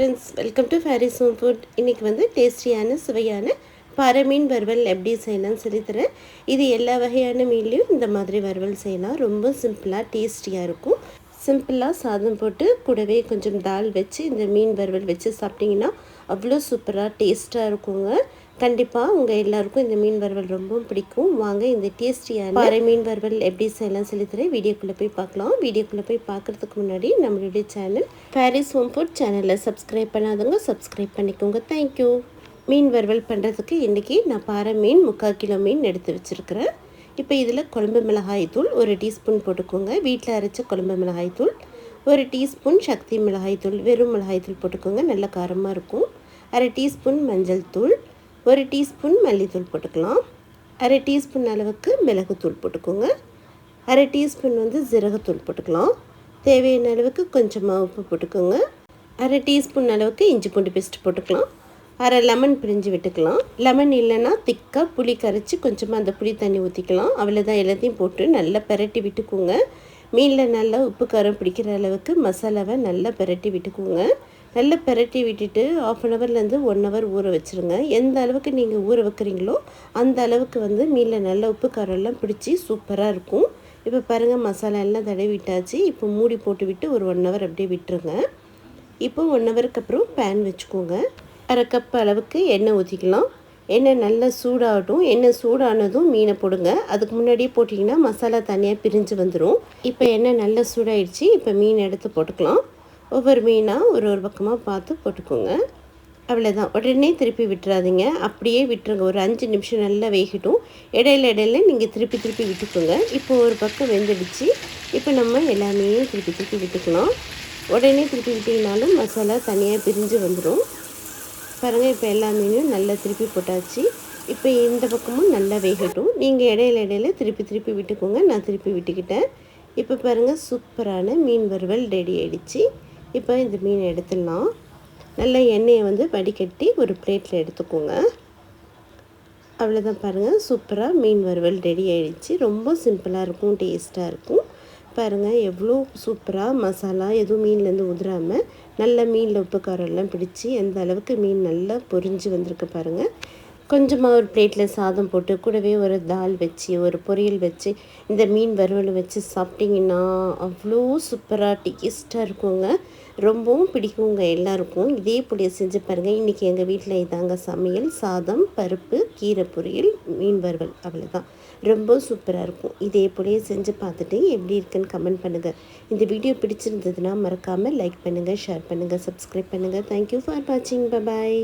Friends welcome to Paris home food இன்றைக்கி வந்து டேஸ்டியான சுவையான பாறை மீன் வறுவல் எப்படி செய்யலாம்னு சொல்லித்தரேன் இது எல்லா வகையான மீன்லேயும் இந்த மாதிரி வறுவல் செய்யலாம் ரொம்ப சிம்பிளாக டேஸ்டியாக இருக்கும். சிம்பிளாக சாதம் போட்டு கூடவே கொஞ்சம் தால் வச்சு இந்த மீன் வறுவல் வச்சு சாப்பிட்டிங்கன்னா அவ்வளோ சூப்பராக டேஸ்ட்டாக இருக்குங்க. கண்டிப்பாக உங்கள் எல்லாருக்கும் இந்த மீன் வறுவல் ரொம்ப பிடிக்கும். வாங்க இந்த டேஸ்டியான பாறை மீன் வறுவல் எப்படி செய்யலாம் சொல்லித்தரேன் வீடியோக்குள்ளே போய் பார்க்கலாம். வீடியோக்குள்ளே போய் பார்க்குறதுக்கு முன்னாடி நம்மளுடைய சேனல் பாரிஸ் ஹோம் ஃபுட் சேனலில் சப்ஸ்கிரைப் பண்ணாதவங்க சப்ஸ்கிரைப் பண்ணிக்கோங்க. தேங்க்யூ மீன் வறுவல் பண்ணுறதுக்கு இன்றைக்கி நான் பாறை மீன் முக்கால் கிலோ மீன் எடுத்து வச்சுருக்கிறேன். இப்போ இதில் குழம்பு மிளகாய் தூள் ஒரு டீஸ்பூன் போட்டுக்கோங்க. வீட்டில் அரைச்ச குழம்பு மிளகாய் தூள் ஒரு டீஸ்பூன் சக்தி மிளகாய் தூள் வெறும் மிளகாய் தூள் போட்டுக்கோங்க. நல்ல காரமாக இருக்கும். அரை டீஸ்பூன் மஞ்சள் தூள் ஒரு டீஸ்பூன் மல்லித்தூள் போட்டுக்கலாம். அரை டீஸ்பூன் அளவுக்கு மிளகுத்தூள் போட்டுக்கோங்க. அரை டீஸ்பூன் வந்து ஜீரகத்தூள் போட்டுக்கலாம். தேவையான அளவுக்கு கொஞ்சமாக உப்பு போட்டுக்கோங்க. அரை டீஸ்பூன் அளவுக்கு இஞ்சி பூண்டு பேஸ்ட் போட்டுக்கலாம். அரை லெமன் பிரிஞ்சு விட்டுக்கலாம். லெமன் இல்லைன்னா திக்காக புளி கரைச்சி கொஞ்சமாக அந்த புளி தண்ணி ஊற்றிக்கலாம் அவ்வளோதான் எல்லாத்தையும் போட்டு நல்லா பெரட்டி விட்டுக்கோங்க. மீனில் நல்லா உப்பு காரம் பிடிக்கிற அளவுக்கு மசாலாவை நல்லா பெரட்டி விட்டுக்கோங்க. நல்லா பெரட்டி விட்டுட்டு ஆஃப் அன் ஹவர்லேருந்து ஒன் ஹவர் ஊற வச்சுருங்க. எந்த அளவுக்கு நீங்கள் ஊற வைக்கிறீங்களோ அந்த அளவுக்கு வந்து மீனில் நல்லா உப்பு காரம் எல்லாம் பிடிச்சி சூப்பராக இருக்கும். இப்போ பாருங்கள் மசாலா எல்லாம் தடவி விட்டாச்சு. இப்போ மூடி போட்டு விட்டு ஒரு ஒன் ஹவர் அப்படியே விட்டுருங்க. இப்போ ஒன் ஹவருக்கு அப்புறம் பேன் வச்சுக்கோங்க. அரை கப் அளவுக்கு எண்ணெய் ஊற்றிக்கலாம் எண்ணெய் நல்லா சூடாகட்டும். எண்ணெய் சூடானதும் மீனை போடுங்க. அதுக்கு முன்னாடியே போட்டிங்கன்னா மசாலா தனியாக பிரிஞ்சு வந்துடும் இப்போ எண்ணெய் நல்லா சூடாயிடுச்சு. இப்போ மீன் எடுத்து போட்டுக்கலாம். ஒவ்வொரு மீனாக ஒரு ஒரு பக்கமாக பார்த்து போட்டுக்கோங்க. அவ்வளோதான் உடனே திருப்பி விட்டுறாதீங்க. அப்படியே விட்டுருங்க. ஒரு அஞ்சு நிமிஷம் நல்லா வேகட்டும். இடையில இடையில நீங்கள் திருப்பி திருப்பி விட்டுக்கோங்க. இப்போ ஒரு பக்கம் வெந்துடுச்சு. இப்போ நம்ம எல்லாமே திருப்பி திருப்பி விட்டுக்கலாம் உடனே திருப்பி விட்டிங்கனாலும் மசாலா தனியாக பிரிஞ்சு வந்துடும் பாருங்கள் இப்போ எல்லா மீனையும் நல்லா திருப்பி போட்டாச்சு. இப்போ இந்த பக்கமும் நல்லா வேகட்டும். நீங்கள் இடையில இடையில திருப்பி திருப்பி விட்டுக்கோங்க. நான் திருப்பி விட்டுக்கிட்டேன். இப்போ பாருங்கள் சூப்பரான மீன் வறுவல் ரெடி ஆகிடுச்சு இப்போ இந்த மீனை எடுத்துடலாம். நல்லா எண்ணெயை வந்து வடிகட்டி ஒரு பிளேட்டில் எடுத்துக்கோங்க. அவ்வளோதான் பாருங்கள் சூப்பராக மீன் வறுவல் ரெடி ஆகிடுச்சு ரொம்ப சிம்பிளாக இருக்கும் டேஸ்ட்டாக இருக்கும். பாருங்கள் எவ்வளோ சூப்பராக மசாலா எதுவும் மீன்லேருந்து உதிராமல் நல்ல மீனில் உப்பு காரம் எல்லாம் பிடிச்சி எந்த அளவுக்கு மீன் நல்லா பொரிஞ்சு வந்திருக்கு பாருங்கள் கொஞ்சமாக ஒரு பிளேட்டில் சாதம் போட்டு கூடவே ஒரு தால் வச்சு ஒரு பொரியல் வச்சு இந்த மீன் வறுவல் வச்சு சாப்பிட்டிங்கன்னா அவ்வளோ சூப்பராக டேஸ்ட்டாக இருக்குங்க. ரொம்பவும் பிடிக்குங்க எல்லாருக்கும். இதே போல செஞ்சு பாருங்கள் இன்றைக்கி எங்கள் வீட்டில் இதாங்க சமையல். சாதம் பருப்பு கீரை பொரியல் மீன் வறுவல். அவ்வளோதான் ரொம்ப சூப்பராக இருக்கும். இதே போலயே செஞ்சு பார்த்துட்டு எப்படி இருக்குன்னு கமெண்ட் பண்ணுங்கள் இந்த வீடியோ பிடிச்சிருந்ததுன்னா மறக்காமல் லைக் பண்ணுங்கள் ஷேர் பண்ணுங்கள் சப்ஸ்கிரைப் பண்ணுங்கள் தேங்க்யூ ஃபார் வாட்சிங் பாய்